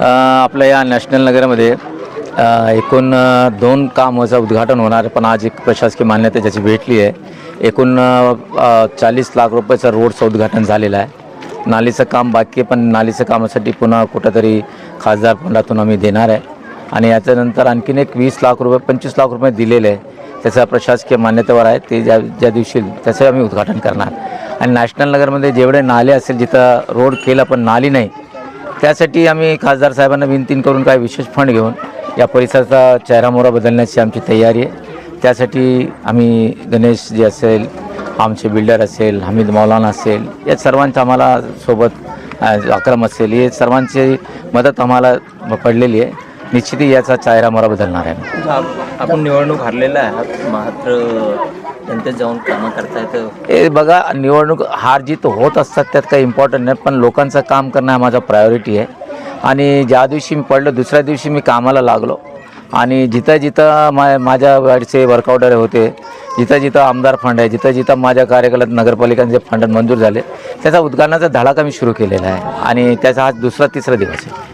आपल्या या नॅशनल नगरमध्ये एकूण दोन कामाचं उद्घाटन होणार पण आज एक प्रशासकीय मान्यता ज्याची भेटली आहे. एकूण चाळीस लाख रुपयाचं रोडचं उद्घाटन झालेलं आहे. नालीचं काम बाकी आहे पण नालीचं कामासाठी पुन्हा कुठंतरी खासदार फंडातून आम्ही देणार आहे. आणि याच्यानंतर आणखीन एक वीस लाख रुपये पंचवीस लाख रुपये दिलेले आहे. त्याचा प्रशासकीय मान्यतेवर आहे ते ज्या ज्या दिवशी त्याचं आम्ही उद्घाटन करणार. आणि नॅशनल नगरमध्ये जेवढे नाले असेल जिथं रोड केला पण नाली नाही त्यासाठी आम्ही खासदार साहेबांना विनंती करून काही विशेष फंड घेऊन या परिसराचा चेहरामोहरा बदलण्याची आमची तयारी आहे. त्यासाठी आम्ही गणेश जे असेल आमचे बिल्डर असेल हमीद मौलाना असेल या सर्वांचं आम्हाला सोबत अक्रम असेल हे सर्वांची मदत आम्हाला पडलेली आहे. निश्चितही याचा चेहरामोहरा बदलणार आहे. आपण निवडणूक हरलेला आहात मात्र त्यांच्यात जाऊन कामं करता येतं हे बघा निवडणूक हार जीत होत असतात त्यात काही इम्पॉर्टंट नाही पण लोकांचं काम करणं हा माझा प्रायोरिटी आहे. आणि ज्या दिवशी मी पडलो दुसऱ्या दिवशी मी कामाला लागलो. आणि जिथं जिथं मा माझ्या वाडचे वर्कआउटर होते जिथं जिथं आमदार फंड आहे जिथं जिथं माझ्या कार्यकालात नगरपालिकांचे फंड मंजूर झाले त्याचा उद्घाटनाचा धडाका मी सुरू केलेला आहे. आणि त्याचा हा दुसरा तिसरा दिवस आहे.